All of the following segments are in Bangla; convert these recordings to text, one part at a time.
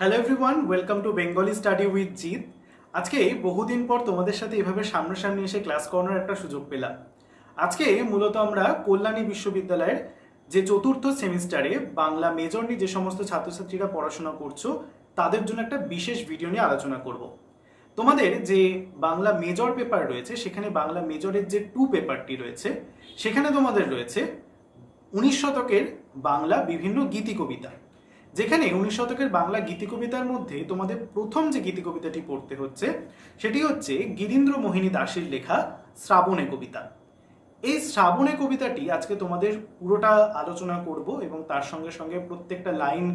Hello everyone welcome to Bengali study with Jit আজকে বহুদিন পর তোমাদের সাথে এভাবে সামনাসামনি এসে ক্লাস করানোর একটা সুযোগ পেলাম। আজকে মূলত আমরা কল্যাণী বিশ্ববিদ্যালয়ের যে চতুর্থ সেমিস্টারে বাংলা মেজর নিয়ে যে সমস্ত ছাত্রছাত্রীরা পড়াশোনা করছ, তাদের জন্য একটা বিশেষ ভিডিও নিয়ে আলোচনা করব। তোমাদের যে বাংলা মেজর পেপার রয়েছে, সেখানে বাংলা মেজরের যে টু পেপারটি রয়েছে, সেখানে তোমাদের রয়েছে উনিশ শতকের বাংলা বিভিন্ন গীতি কবিতা। যেখানে উনিশ শতকের বাংলা গীতি কবিতার মধ্যে তোমাদের প্রথম যে গীতি কবিতাটি পড়তে হচ্ছে, সেটি হচ্ছে গিরীন্দ্র মোহিনী দাসের লেখা শ্রাবণে কবিতা। এই শ্রাবণে কবিতাটি আজকে তোমাদের পুরোটা আলোচনা করব এবং তার সঙ্গে সঙ্গে প্রত্যেকটা লাইন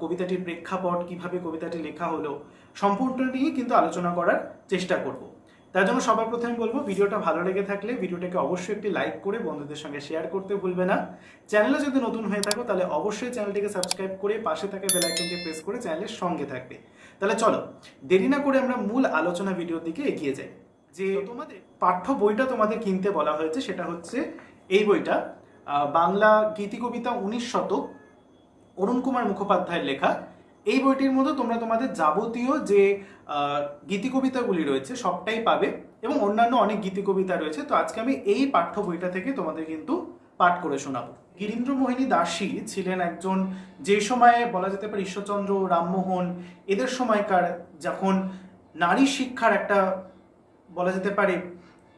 কবিতাটির প্রেক্ষাপট, কীভাবে কবিতাটি লেখা হলো সম্পূর্ণ কিন্তু আলোচনা করার চেষ্টা করব। তার জন্য সবার প্রথমে বলব ভিডিওটা ভালো লেগে থাকলে ভিডিওটাকে অবশ্যই একটি লাইক করে বন্ধুদের সঙ্গে শেয়ার করতে ভুলবে না। চ্যানেলে যদি নতুন হয়ে থাকো তাহলে অবশ্যই চ্যানেলটিকে সাবস্ক্রাইব করে পাশে থাকা বেল আইকনটি প্রেস করে চ্যানেলের সঙ্গে থাকবে। তাহলে চলো দেরি না করে আমরা মূল আলোচনা ভিডিওর দিকে এগিয়ে যাই। যে তোমাদের পাঠ্য বইটা তোমাদের কিনতে বলা হয়েছে সেটা হচ্ছে এই বইটা বাংলা গীতি কবিতা উনিশ শতক অরুণ কুমার মুখোপাধ্যায়ের লেখা এই বইটির মধ্যে তোমরা তোমাদের যাবতীয় যে গীতি কবিতাগুলি রয়েছে সবটাই পাবে এবং অন্যান্য অনেক গীতি কবিতা রয়েছে। তো আজকে আমি এই পাঠ্য বইটা থেকে তোমাদের কিন্তু পাঠ করে শোনাবো। গিরীন্দ্র মোহিনী দাসী ছিলেন একজন যে সময়ে বলা যেতে পারে ঈশ্বরচন্দ্র, রামমোহন, এদের সময়কার যখন নারী শিক্ষার একটা বলা যেতে পারে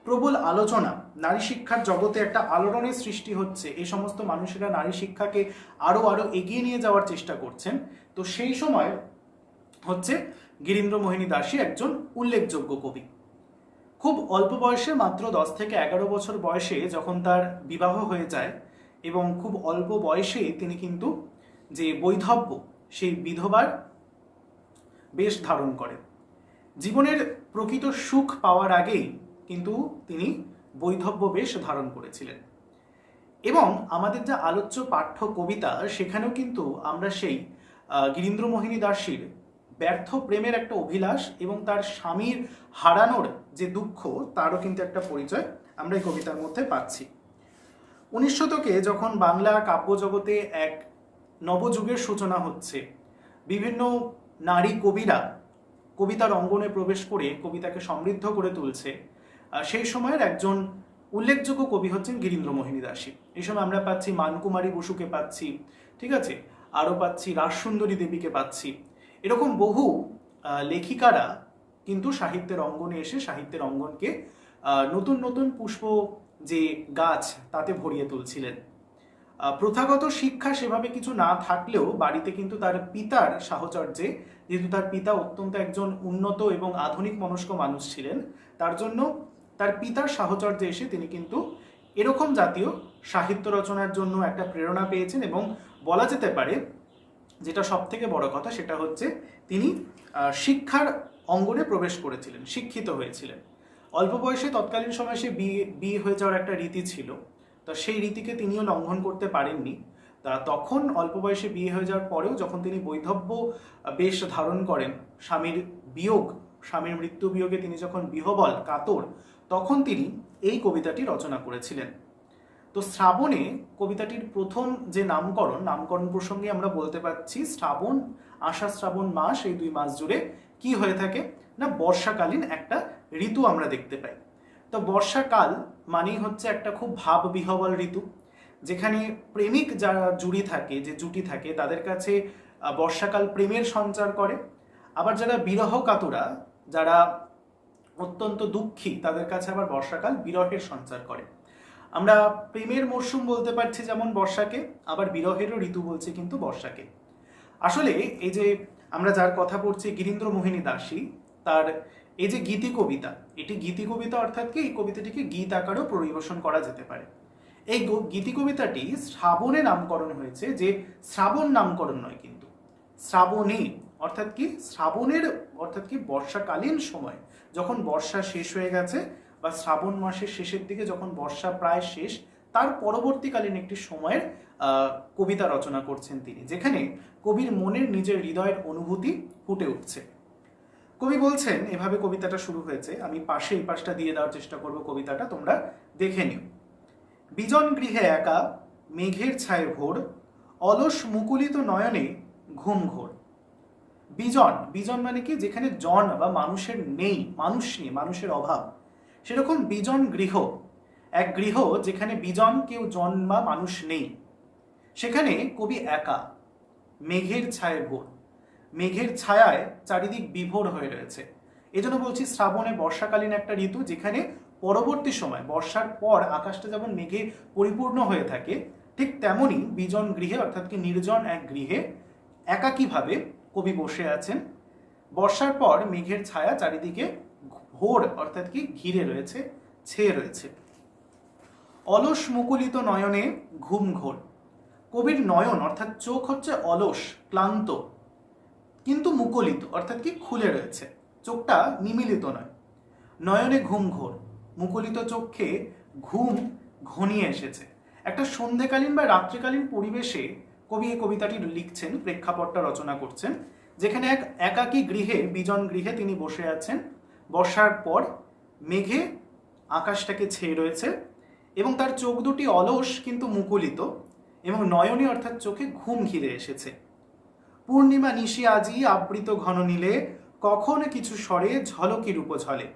প্রবল আলোচনা নারী শিক্ষার জগতে একটা আলোড়নের সৃষ্টি হচ্ছে। এই সমস্ত মানুষেরা নারী শিক্ষাকে আরও আরও এগিয়ে নিয়ে যাওয়ার চেষ্টা করছেন। তো সেই সময় হচ্ছে গিরীন্দ্র মোহিনী দাসী একজন উল্লেখযোগ্য কবি। খুব অল্প বয়সে মাত্র দশ থেকে এগারো বছর বয়সে যখন তার বিবাহ হয়ে যায় এবং খুব অল্প বয়সে তিনি কিন্তু যে বৈধব্য, সেই বিধবার বেশ ধারণ করেন। জীবনের প্রকৃত সুখ পাওয়ার আগেই কিন্তু তিনি বৈধব্য বেশ ধারণ করেছিলেন। এবং আমাদের যা আলোচ্য পাঠ্য কবিতা, সেখানেও কিন্তু আমরা সেই গিরীন্দ্র মোহিনী দাসীর ব্যর্থ প্রেমের একটা অভিলাষ এবং তার স্বামীর হারানোর যে দুঃখ, তারও কিন্তু একটা পরিচয় আমরা এই কবিতার মধ্যে পাচ্ছি। উনিশ শতকে যখন বাংলা কাব্যজগতে এক নবযুগের সূচনা হচ্ছে, বিভিন্ন নারী কবিরা কবিতার অঙ্গনে প্রবেশ করে কবিতাকে সমৃদ্ধ করে তুলছে সেই সময়ের একজন উল্লেখযোগ্য কবি হচ্ছেন গিরীন্দ্র মোহিনী দাসী। এই সময় আমরা পাচ্ছি মানকুমারী বসুকে পাচ্ছি, ঠিক আছে? আরও পাচ্ছি রাজসুন্দরী দেবীকে পাচ্ছি। এরকম বহু লেখিকারা কিন্তু সাহিত্যের অঙ্গনে এসে সাহিত্যের অঙ্গনকে নতুন নতুন পুষ্প যে গাছ তাতে ভরিয়ে তুলছিলেন। প্রথাগত শিক্ষা সেভাবে কিছু না থাকলেও বাড়িতে কিন্তু তার পিতার সাহচর্যে, যেহেতু তার পিতা অত্যন্ত একজন উন্নত এবং আধুনিক মনস্ক মানুষ ছিলেন, তার জন্য তার পিতার সাহচর্যে এসে তিনি কিন্তু এরকম জাতীয় সাহিত্য রচনার জন্য একটা প্রেরণা পেয়েছেন এবং বলা যেতে পারে যেটা সব থেকে বড় কথা সেটা হচ্ছে তিনি শিক্ষার অঙ্গনে প্রবেশ করেছিলেন, শিক্ষিত হয়েছিলেন। অল্প বয়সে তৎকালীন সময় সে বিয়ে বিয়ে হয়ে যাওয়ার একটা রীতি ছিল। তো সেই রীতিকে তিনিও লঙ্ঘন করতে পারেননি। তা তখন অল্প বয়সে বিয়ে হয়ে যাওয়ার পরেও যখন তিনি বৈধব্য বেশ ধারণ করেন, স্বামীর বিয়োগ, স্বামীর মৃত্যু বিয়োগে তিনি যখন বিহবল, কাতর তখন তিনি এই কবিতাটি রচনা করেছিলেন। তো শ্রাবণে কবিতাটির প্রথম যে নামকরণ নামকরণ প্রসঙ্গে আমরা বলতে পারছি শ্রাবণ, আষাঢ় শ্রাবণ মাস, এই দুই মাস জুড়ে কি হয়ে থাকে? না, বর্ষাকালীন একটা ঋতু আমরা দেখতে পাই। তো বর্ষাকাল মানেই হচ্ছে একটা খুব ভাব বিহবল ঋতু, যেখানে প্রেমিক যারা জুড়ি থাকে, যে জুটি থাকে, তাদের কাছে বর্ষাকাল প্রেমের সঞ্চার করে। আবার যারা বিরহ কাতুরা যারা অত্যন্ত দুঃখী তাদের কাছে আবার বর্ষাকাল বিরহের সঞ্চার করে। আমরা প্রেমের মরশুম বলতে পারছি যেমন বর্ষাকে, আবার বিরহেরও ঋতু বলছে কিন্তু বর্ষাকে। আসলে এই যে আমরা যার কথা পড়ছি গিরীন্দ্র মোহিনী দাসী, তার এই যে গীতি কবিতা, এটি গীতি কবিতা অর্থাৎ কি? এই কবিতাটিকে গীত আকারেও পরিবেশন করা যেতে পারে। এই গীতি কবিতাটি শ্রাবণে নামকরণ হয়েছে, যে শ্রাবণ নামকরণ নয় কিন্তু, শ্রাবণে, অর্থাৎ কি? শ্রাবণের, অর্থাৎ কি? বর্ষাকালীন সময় যখন বর্ষা শেষ হয়ে গেছে বা শ্রাবণ মাসের শেষের দিকে যখন বর্ষা প্রায় শেষ, তার পরবর্তীকালীন একটি সময়ের কবিতা রচনা করছেন তিনি, যেখানে কবির মনের নিজের হৃদয়ের অনুভূতি ফুটে উঠছে। কবি বলছেন, এভাবে কবিতাটা শুরু হয়েছে। আমি পাশে এই পাশটা দিয়ে দেওয়ার চেষ্টা করব কবিতাটা, তোমরা দেখে নিও। বিজন গৃহে একা, মেঘের ছায়ে ভোর, অলস মুকুলিত নয়নে ঘুম ঘোর। বিজন বিজন মানে কি? যেখানে জন বা মানুষের নেই, মানুষ নেই, মানুষের অভাব। সেরকম বিজন গৃহ। এক গৃহ যেখানে বিজন, কেউ জন বা মানুষ নেই। সেখানে কবি একা। মেঘের ছায় ভোর। মেঘের ছায়ায় চারিদিক বিভোর হয়ে রয়েছে। এজন্য বলছি শ্রাবণে বর্ষাকালীন একটা ঋতু যেখানে পরবর্তী সময়, বর্ষার পর আকাশটা যেমন মেঘে পরিপূর্ণ হয়ে থাকে, ঠিক তেমনই বিজন গৃহে, অর্থাৎ কি নির্জন এক গৃহে, একাকীভাবে কবি বসে আছেন। বর্ষার পর মেঘের ছায়া চারিদিকে ঘোর অর্থাৎ কি ঘিরে রয়েছে, ছেয়ে রয়েছে। অলস মুকুলিত নয়নে ঘুম ঘোর। কবির নয়ন অর্থাৎ চোখ হচ্ছে অলস, ক্লান্ত, কিন্তু মুকলিত অর্থাৎ কি খুলে রয়েছে। চোখটা নিমিলিত নয়। নয়নে ঘুম ঘোর। মুকলিত চোখে ঘুম ঘনিয়ে এসেছে। একটা সন্ধেকালীন বা রাত্রিকালীন পরিবেশে কবি এই কবিতাটি লিখছেন, প্রেক্ষাপটটা রচনা করছেন, যেখানে এক একাকী গৃহে, বিজন গৃহে তিনি বসে আছেন। বর্ষার পর মেঘে আকাশটাকে ছেয়ে রয়েছে এবং তার চোখ দুটি অলস কিন্তু মুকুলিত এবং নয়নী অর্থাৎ চোখে ঘুম ঘিরে এসেছে। পূর্ণিমা নিশি আজি আবৃত ঘন নীলে, কখন কিছু স্বরে ঝলকির উপঝলে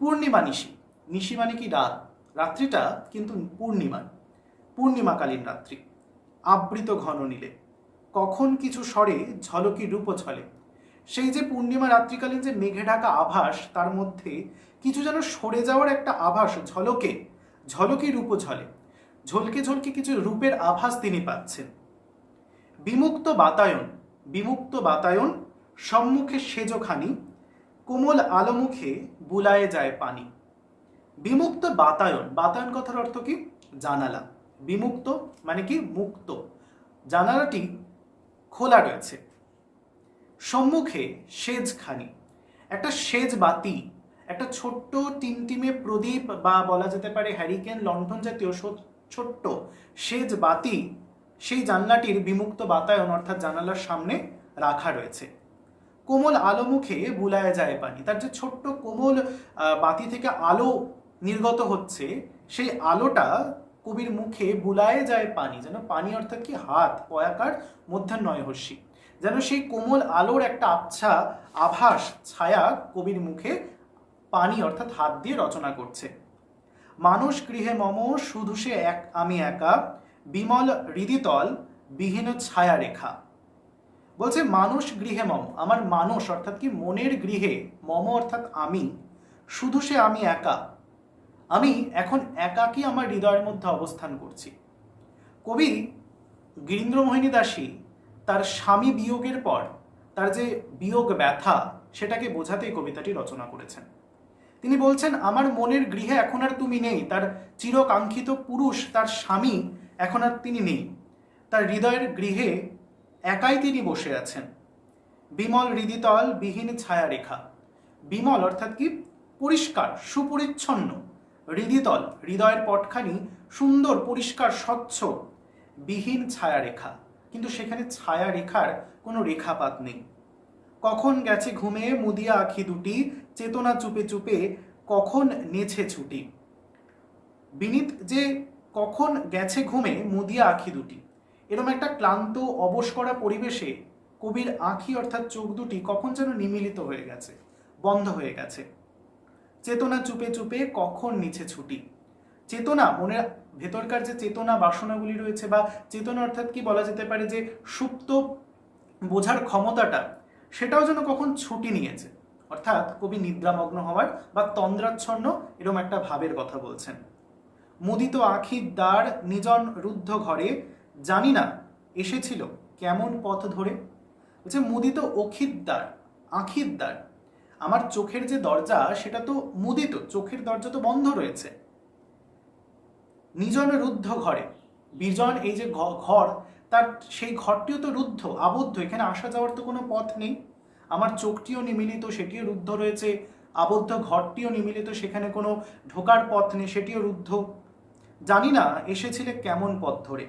পূর্ণিমা নিশি নিশি মানে কি রাত? রাত্রিটা কিন্তু পূর্ণিমা, পূর্ণিমাকালীন রাত্রি। আবৃত ঘন নীলে। কখন কিছু স্বরে ঝলকি রূপ ছলে। সেই যে পূর্ণিমা রাত্রিকালীন যে মেঘে ঢাকা আভাস, তার মধ্যে কিছু যেন সরে যাওয়ার একটা আভাস ঝলকে, ঝলকি রূপ ঝলে ঝলকে ঝলকে কিছু রূপের আভাস তিনি পাচ্ছেন। বিমুক্ত বাতায়ন বিমুক্ত বাতায়ন, সম্মুখে সেজখানি কোমল আলোমুখে বুলায়ে যায় পানি। বিমুক্ত বাতায়ন বাতায়ন কথার অর্থ কি? জানালা। বিমুক্ত মানে কি মুক্ত। জানালাটি খোলা রয়েছে। সম্মুখে সেজখানি। একটা সেজ বাতি, একটা ছোট্ট টিমটিমে প্রদীপ বা বলা যেতে পারে হ্যারিকেন লণ্ঠন জাতীয় ছোট্ট সেজ বাতি, সেই জানলাটির বিমুক্ত বাতায়ন অর্থাৎ জানালার সামনে রাখা রয়েছে। কোমল আলো মুখে বুলায় যায় পানি। তার যে ছোট্ট কোমল বাতি থেকে আলো নির্গত হচ্ছে, সেই আলোটা কবির মুখে বুলায়ে যায় পানি, যেন পানি অর্থাৎ কি? হাত, পয়াকার মধ্যাহ্নয় হস্যি যেন সেই কোমল আলোর একটা আবছা, আভাস, ছায়া কবির মুখে পানি অর্থাৎ হাত দিয়ে রচনা করছে। মানুষ গৃহে মম, শুধু সে এক, আমি একা, বিমল হৃদিতল, বিহীন ছায়া রেখা বলছে, মানুষ গৃহে মম, আমার মানুষ অর্থাৎ কি? মনের গৃহে মম অর্থাৎ আমি, শুধু সে আমি একা আমি এখন একাকী আমার হৃদয়ের মধ্যে অবস্থান করছি। কবি গিরীন্দ্রমোহিনী দাসী তার স্বামী বিয়োগের পর তার যে বিয়োগ ব্যথা, সেটাকে বোঝাতেই কবিতাটি রচনা করেছেন। তিনি বলছেন, আমার মনের গৃহে এখন আর তুমি নেই, তার চিরকাঙ্ক্ষিত পুরুষ, তার স্বামী এখন আর তিনি নেই। তার হৃদয়ের গৃহে একাই তিনি বসে আছেন। বিমল হৃদিতল বিহীন ছায়া রেখা বিমল অর্থাৎ কি? পরিষ্কার, সুপরিচ্ছন্ন। হৃদিতল হৃদয়ের পটখানি সুন্দর, পরিষ্কার, স্বচ্ছ, বিহীন ছায়া রেখা কিন্তু সেখানে ছায়া রেখার কোনো রেখাপাত নেই। কখন গেছে ঘুমে মুদিয়া আখি দুটি, চেতনা চুপে চুপে কখন নেছে ছুটি। বিনীত যে কখন গেছে ঘুমে মুদিয়া আখি দুটি। এরকম একটা ক্লান্ত, অবশ করা পরিবেশে কবির আঁখি অর্থাৎ চোখ দুটি কখন যেন নিমিলিত হয়ে গেছে, বন্ধ হয়ে গেছে। চেতনা চুপে চুপে কখন নিচে ছুটি? চেতনা, মনের ভেতরকার যে চেতনা বাসনাগুলি রয়েছে বা চেতনা অর্থাৎ কি বলা যেতে পারে যে সুপ্ত বোঝার ক্ষমতাটা, সেটাও যেন কখন ছুটি নিয়েছে। অর্থাৎ কবি নিদ্রামগ্ন হওয়ার বা তন্দ্রাচ্ছন্ন এরকম একটা ভাবের কথা বলছেন। মুদিত আখির দ্বার নিজন রুদ্ধ ঘরে, জানি না এসেছিল কেমন পথ ধরে? বলছে, মুদিত অখির দ্বার, আখির দ্বার। আমার চোখের যে দরজা, সেটা তো মুদিত, চোখের দরজা তো বন্ধ রয়েছে। নিজন রুদ্ধ ঘরে, বিজন এই যে ঘর, তার সেই ঘরটিও তো রুদ্ধ, আবদ্ধ, এখানে আসা যাওয়ার তো কোনো পথ নেই। আমার চোখটিও নিমিলিত, সেটিও রুদ্ধ রয়েছে, আবদ্ধ ঘরটিও নিমিলিত, সেখানে কোনো ঢোকার পথ নেই, সেটিও রুদ্ধ। জানি না, এসেছিলে কেমন পথ ধরে।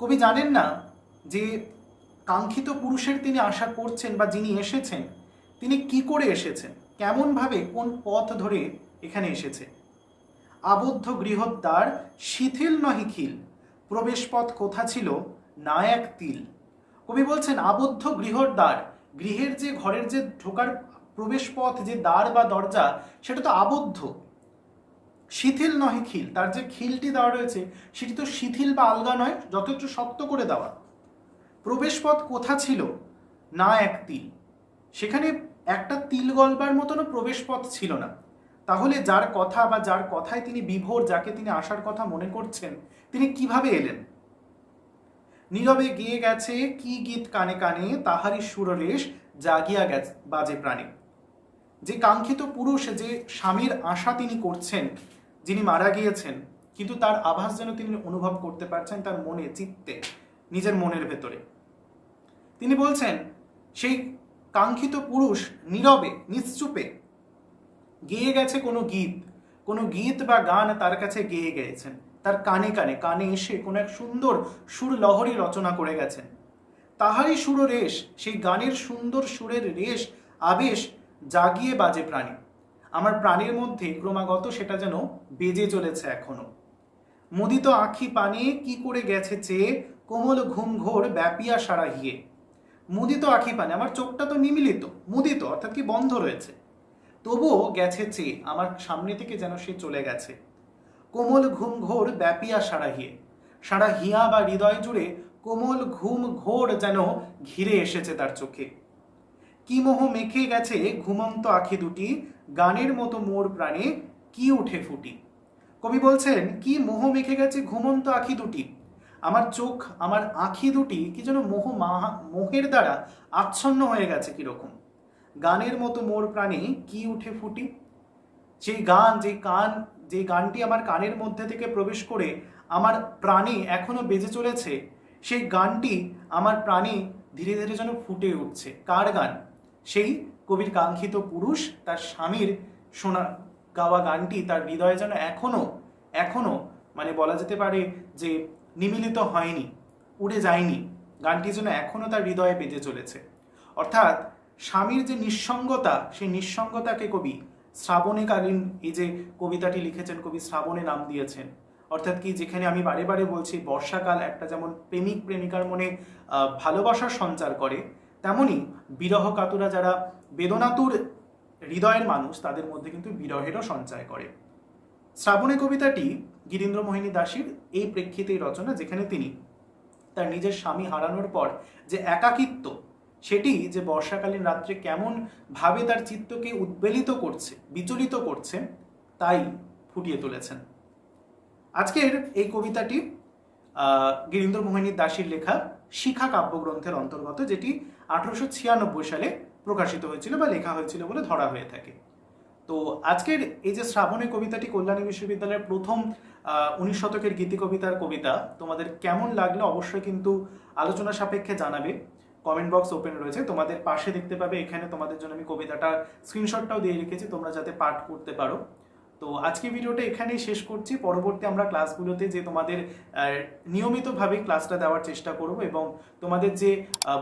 কবি জানেন না যে কাঙ্ক্ষিত পুরুষের তিনি আশা করছেন বা যিনি এসেছেন তিনি কি করে এসেছেন? কেমনভাবে কোন পথ ধরে এখানে এসেছে? আবদ্ধ গৃহদ্বার শিথিল নহি খিল। প্রবেশপথ কোথা ছিল? না এক তিল। কবি বলছেন, আবদ্ধ গৃহদ্বার, গৃহের যে ঘরের যে ঢোকার প্রবেশ পথ যে দ্বার বা দরজা, সেটা তো আবদ্ধ। শিথিল নহে খিল। তার যে খিলটি দেওয়া রয়েছে, সেটি তো শিথিল বা আলগা নয় যথেষ্ট শক্ত করে দেওয়া। প্রবেশ পথ কোথা ছিল? না এক তিল। সেখানে একটা তিল গলবার মতনও প্রবেশ পথ ছিল না। তাহলে যার কথা বা যার কথায় তিনি বিভোর, যাকে তিনি আসার কথা মনে করছেন, তিনি কীভাবে এলেন? নীরবে গিয়ে গেছে কি গীত কানে কানে, তাহারই সুররেশ জাগিয়া গেছে, বাজে প্রাণে। যে কাঙ্ক্ষিত পুরুষ, যে স্বামীর আশা তিনি করছেন, যিনি মারা গিয়েছেন, কিন্তু তার আভাস যেন তিনি অনুভব করতে পারছেন তার মনে, চিত্তে, নিজের মনের ভেতরে। তিনি বলছেন, সেই কাঙ্ক্ষিত পুরুষ নীরবে, নিশ্চুপে গেয়ে গেছে কোনো গীত। কোনো গীত বা গান তার কাছে গেয়ে গেয়েছেন। তার কানে কানে কানে এসে কোনো এক সুন্দর সুর লহরী রচনা করে গেছেন। তাহারই সুর রেশ, সেই গানের সুন্দর সুরের রেশ, আবেশ জাগিয়ে বাজে প্রাণী। আমার প্রাণীর মধ্যে ক্রমাগত সেটা যেন বেজে চলেছে এখনও। মুদিত আখি পানে কি করে গেছে চেয়ে, কোমল ঘুম ঘোর ব্যাপিয়া সারাহিয়ে। মুদিত আখি পানে, আমার চোখটা তো নিমিলিত, মুদিত, অর্থাৎ কি বন্ধ রয়েছে। তবুও গেছে চেয়ে আমার সামনে থেকে যেন সে চলে গেছে। কোমল ঘুম ঘোর ব্যাপিয়া সারাহিয়ে সারা হিয়া বা হৃদয় জুড়ে কোমল ঘুম ঘোর যেন ঘিরে এসেছে তার চোখে। কি মোহ মেখে গেছে ঘুমন্ত আখি দুটি, গানের মতো মোর প্রাণে কি উঠে ফুটি। কবি বলছেন, কি মোহ মেখে গেছে ঘুমন্ত আখি দুটি? আমার চোখ, আমার আঁখি দুটি কি যেন মোহ মাহা, মোহের দ্বারা আচ্ছন্ন হয়ে গেছে কীরকম? গানের মতো মোর প্রাণে কি উঠে ফুটি? সেই গান যে কান যে গানটি আমার কানের মধ্যে থেকে প্রবেশ করে আমার প্রাণে এখনও বেজে চলেছে, সেই গানটি আমার প্রাণে ধীরে ধীরে যেন ফুটে উঠছে। কার গান? সেই কবির কাঙ্ক্ষিত পুরুষ, তার স্বামীর শোনা, গাওয়া গানটি তার হৃদয়ে যেন এখনও এখনও মানে বলা যেতে পারে যে নিমিলিত হয়নি, উড়ে যায়নি। গানটি যেন এখনও তার হৃদয়ে বেজে চলেছে। অর্থাৎ স্বামীর যে নিঃসঙ্গতা, সেই নিঃসঙ্গতাকে কবি শ্রাবণীকালীন এই যে কবিতাটি লিখেছেন, কবি শ্রাবণে নাম দিয়েছেন। অর্থাৎ কি যেখানে আমি বারে বারে বলছি, বর্ষাকাল একটা যেমন প্রেমিক, প্রেমিকার মনে ভালোবাসার সঞ্চার করে, তেমনি বিরহ কাতুরা যারা বেদনাতুর হৃদয়ের মানুষ, তাদের মধ্যে কিন্তু বিরহেরও সঞ্চয় করে। শ্রাবণী কবিতাটি গিরীন্দ্র মোহিনী দাসীর এই প্রেক্ষিতেই রচনা যেখানে তিনি তার নিজের স্বামী হারানোর পর যে একাকিত্ব সেটি যে বর্ষাকালীন রাত্রে কেমন ভাবে তার চিত্তকে উদ্বেলিত করছে বিচলিত করছে তাই ফুটিয়ে তুলেছেন। আজকের এই কবিতাটি আহ, গিরীন্দ্র মোহিনী দাসীর লেখা শিখা কাব্যগ্রন্থের অন্তর্গত যেটি আঠারোশো ছিয়ানব্বই সালে প্রকাশিত হয়েছিল বা লেখা হয়েছিল বলে ধরা হয়ে থাকে। তো আজকের এই যে শ্রাবণী কবিতাটি কল্যাণী বিশ্ববিদ্যালয়ের প্রথম উনিশ শতকের গীতি কবিতার কবিতা, তোমাদের কেমন লাগল অবশ্যই কিন্তু আলোচনা সাপেক্ষে জানাবে। কমেন্ট বক্স ওপেন রয়েছে, তোমাদের পাশে দেখতে পাবে, এখানে তোমাদের জন্য আমি কবিতাটার স্ক্রিনশটটাও দিয়ে রেখেছি, তোমরা যাতে পাঠ করতে পারো। তো আজকে ভিডিওটা এখানেই শেষ করছি। পরবর্তী আমরা ক্লাসগুলোতে যে তোমাদের নিয়মিতভাবে ক্লাসটা দেওয়ার চেষ্টা করব এবং তোমাদের যে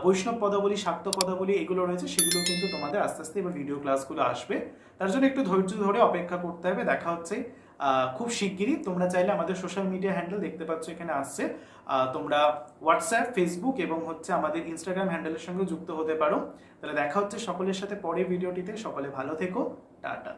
বৈষ্ণব পদাবলী, শাক্ত পদাবলী এগুলো রয়েছে সেগুলো কিন্তু তোমাদের আস্তে আস্তে এবার ভিডিও ক্লাসগুলো আসবে। তার জন্য একটু ধৈর্য ধরে অপেক্ষা করতে হবে। দেখা হচ্ছে খুব শিগগিরই। তোমরা চাইলে আমাদের সোশ্যাল মিডিয়া হ্যান্ডেল দেখতে পাচ্ছ এখানে আসছে। তোমরা হোয়াটসঅ্যাপ ফেসবুক এবং হচ্ছে আমাদের ইনস্টাগ্রাম হ্যান্ডেলের সঙ্গে যুক্ত হতে পারো। তাহলে দেখা হচ্ছে সকলের সাথে পরে ভিডিওটিতে সকলে ভালো থেকো। টাটা।